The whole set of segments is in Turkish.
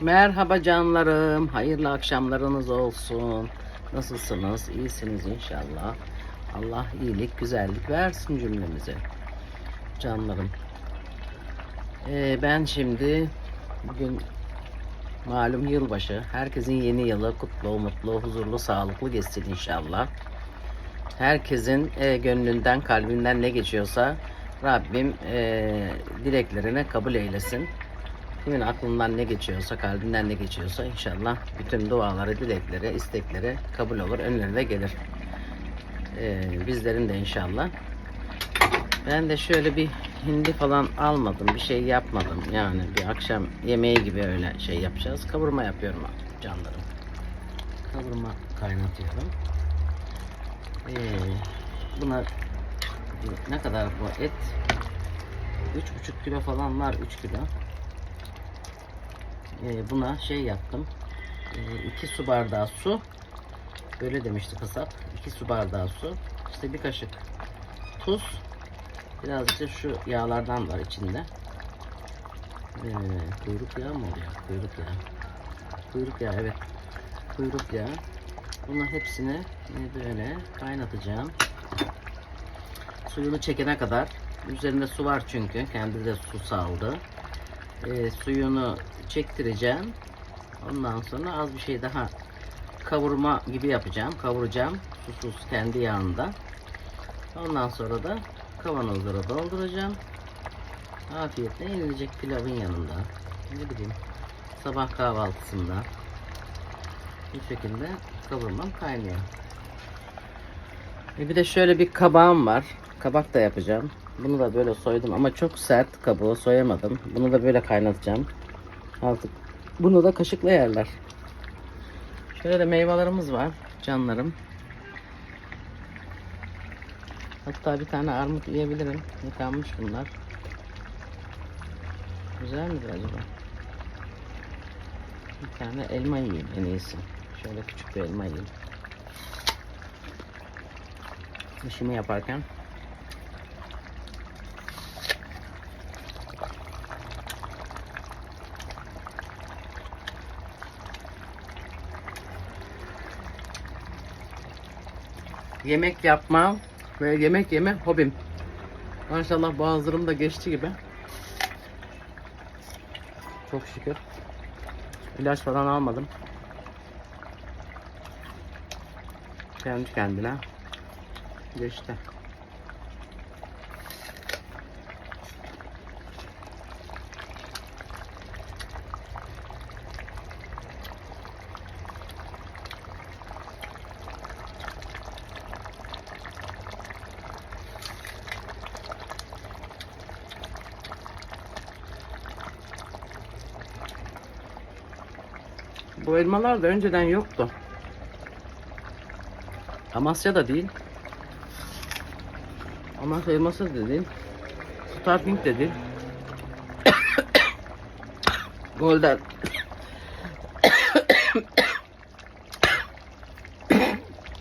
Merhaba canlarım. Hayırlı akşamlarınız olsun. Nasılsınız? İyisiniz inşallah. Allah iyilik, güzellik versin cümlemize. Canlarım. Ee, ben şimdi bugün malum yılbaşı. Herkesin yeni yılı kutlu, mutlu, huzurlu, sağlıklı geçsin inşallah. Herkesin e, gönlünden, kalbinden ne geçiyorsa Rabbim e, dileklerini kabul eylesin. Kimin aklından ne geçiyorsa, kalbinden ne geçiyorsa inşallah bütün duaları, dilekleri, istekleri kabul olur, önlerine gelir. Ee, bizlerin de inşallah. Ben de şöyle bir hindi falan almadım, bir şey yapmadım. Yani bir akşam yemeği gibi öyle şey yapacağız. Kavurma yapıyorum canlarım. Kavurma kaynatıyorum. Ee, buna ne kadar bu et? 3,5 kilo falan var, 3 kilo. Ee, buna şey yaptım. 2 su bardağı su. Böyle demişti kasap. 2 su bardağı su. İşte bir kaşık tuz. Birazcık da şu yağlardan var içinde. Ee, kuyruk yağı mı oluyor? Kuyruk yağı. Kuyruk yağı evet. Kuyruk yağı. Bunun hepsini e, böyle kaynatacağım. Suyunu çekene kadar. Üzerinde su var çünkü. Kendi de su saldı. Ee, suyunu çektireceğim. Ondan sonra az bir şey daha kavurma gibi yapacağım. Kavuracağım. Susuz kendi yağında. Ondan sonra da kavanozlara dolduracağım. Afiyetle yenilecek pilavın yanında. Ne bileyim sabah kahvaltısında. Bu şekilde kavurmam kaynıyor. E bir de şöyle bir kabağım var. Kabak da yapacağım. Bunu da böyle soydum ama çok sert kabuğu soyamadım. Bunu da böyle kaynatacağım. Artık bunu da kaşıkla yerler. Şöyle de meyvelerimiz var canlarım. Hatta bir tane armut yiyebilirim. Yıkanmış bunlar. Güzel midir acaba? Bir tane elma yiyeyim en iyisi. Şöyle küçük bir elma yiyeyim. İşimi yaparken yemek yapma ve yemek yeme hobim. Maşallah boğazlarım da geçti gibi. Çok şükür. İlaç falan almadım. Kendi kendine geçti. Bu elmalar da önceden yoktu. Amasya'da değil. Amasya elması da değil. Starting de değil. Golden.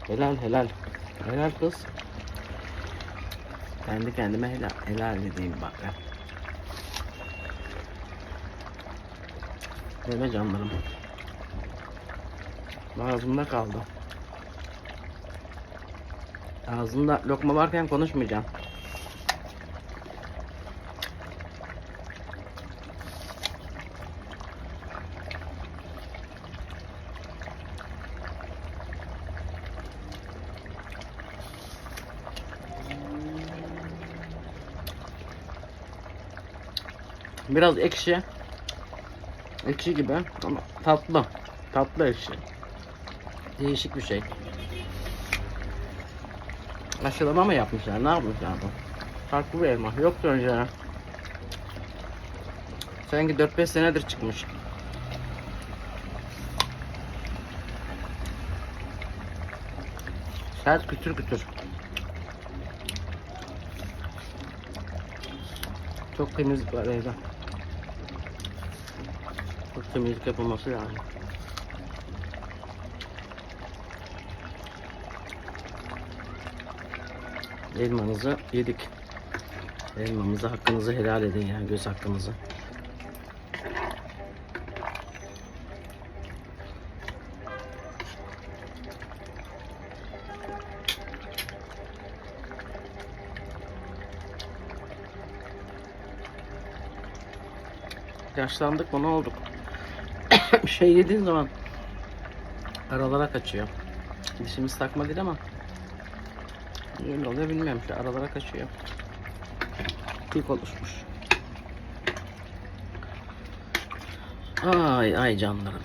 helal helal. Helal kız. Kendi kendime helal, helal dediğim bak ya. Öyle canlarım. Ağzımda kaldı. Ağzımda lokma varken konuşmayacağım. Biraz ekşi. Ekşi gibi ama tatlı. Tatlı ekşi. Değişik bir şey. Aşılama mı yapmışlar? Ne yapmışlar bu? Farklı bir elma. Yoktu önceden. Sanki 4-5 senedir çıkmış. Sert kütür kütür. Çok temizlik var evde. Çok temizlik yapılması lazım. elmanızı yedik. Elmanızı hakkınızı helal edin yani göz hakkınızı. Yaşlandık mı ne olduk? şey yediğin zaman aralara kaçıyor. Dişimiz takma değil ama öyle oluyor bilmiyorum şu aralara kaçıyor. Kırk oluşmuş. Ay ay canlarım.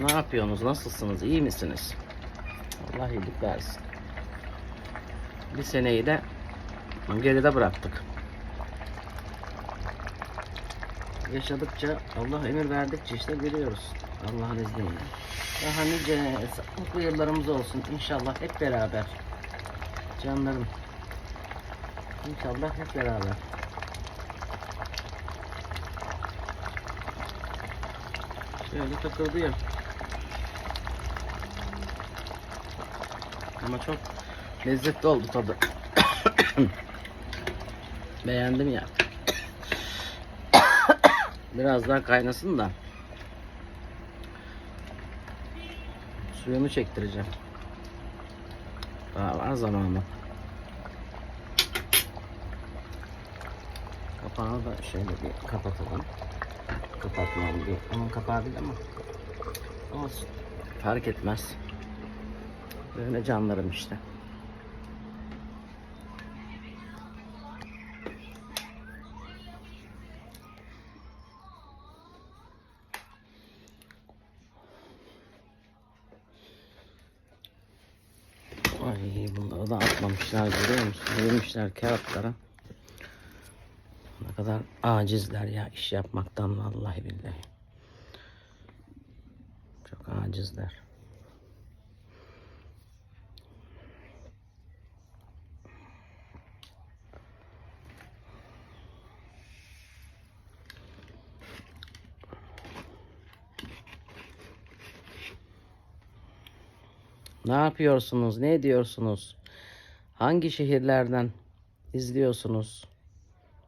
Ne yapıyorsunuz? Nasılsınız? İyi misiniz? Allah iyilik versin. Bir seneyi de geride bıraktık. Yaşadıkça Allah emir verdikçe işte görüyoruz. Allah'ın izniyle. Daha nice mutlu yıllarımız olsun inşallah hep beraber. Canlarım. İnşallah hep beraber. Şöyle takılıyor. Ama çok lezzetli oldu tadı. Beğendim ya. Biraz daha kaynasın da. Suyunu çektireceğim. Daha var zamanı. Kapağını da şöyle bir kapatalım. Kapatmam bir. Onun kapağı değil ama. Olsun. Fark etmez. Böyle canlarım işte. Ay bunları da atmamışlar görüyor musun? Yemişler kağıtlara. Ne kadar acizler ya iş yapmaktan vallahi billahi. Çok acizler. Ne yapıyorsunuz? Ne ediyorsunuz? Hangi şehirlerden izliyorsunuz?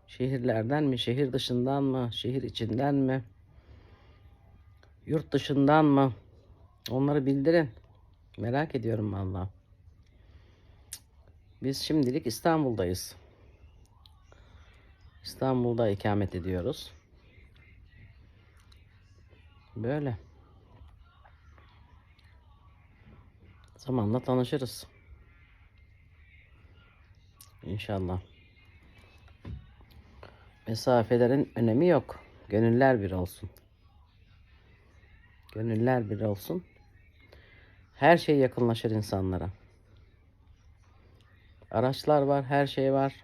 Şehirlerden mi? Şehir dışından mı? Şehir içinden mi? Yurt dışından mı? Onları bildirin. Merak ediyorum valla. Biz şimdilik İstanbul'dayız. İstanbul'da ikamet ediyoruz. Böyle. Zamanla tanışırız. İnşallah. Mesafelerin önemi yok. Gönüller bir olsun. Gönüller bir olsun. Her şey yakınlaşır insanlara. Araçlar var, her şey var.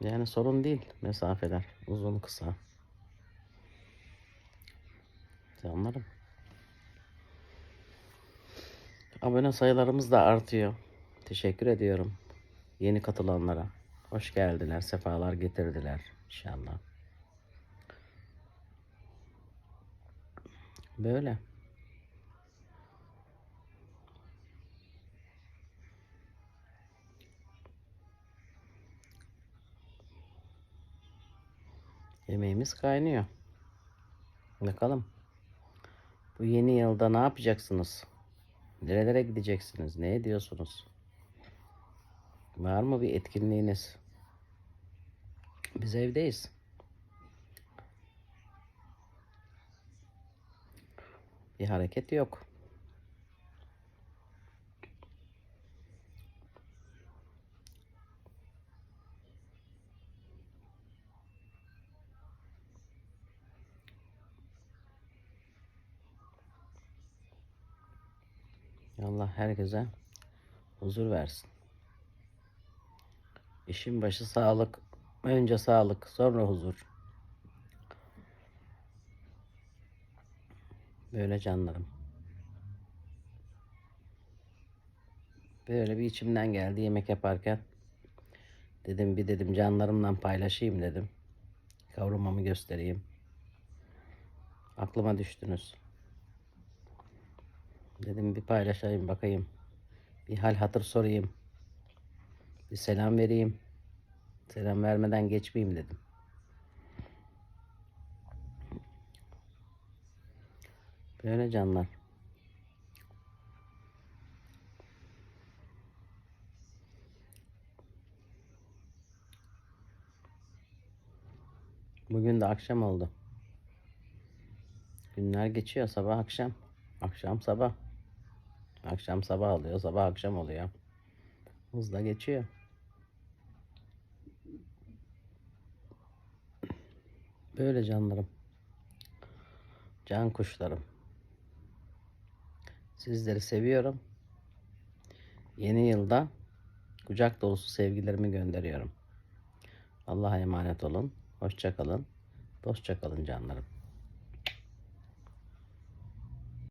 Yani sorun değil mesafeler. Uzun kısa. Canlarım. Abone sayılarımız da artıyor. Teşekkür ediyorum. Yeni katılanlara. Hoş geldiler, sefalar getirdiler inşallah. Böyle. Yemeğimiz kaynıyor. Bakalım. Bu yeni yılda ne yapacaksınız? Nerelere gideceksiniz? Ne ediyorsunuz? Var mı bir etkinliğiniz? Biz evdeyiz. Bir hareket yok. Allah herkese huzur versin. İşin başı sağlık. Önce sağlık, sonra huzur. Böyle canlarım. Böyle bir içimden geldi yemek yaparken. Dedim bir dedim canlarımla paylaşayım dedim. Kavrulmamı göstereyim. Aklıma düştünüz. Dedim bir paylaşayım bakayım. Bir hal hatır sorayım. Bir selam vereyim. Selam vermeden geçmeyeyim dedim. Böyle canlar. Bugün de akşam oldu. Günler geçiyor sabah akşam. Akşam sabah. Akşam sabah oluyor, sabah akşam oluyor. Hızla geçiyor. Böyle canlarım. Can kuşlarım. Sizleri seviyorum. Yeni yılda kucak dolusu sevgilerimi gönderiyorum. Allah'a emanet olun. Hoşça kalın. Dostça kalın canlarım.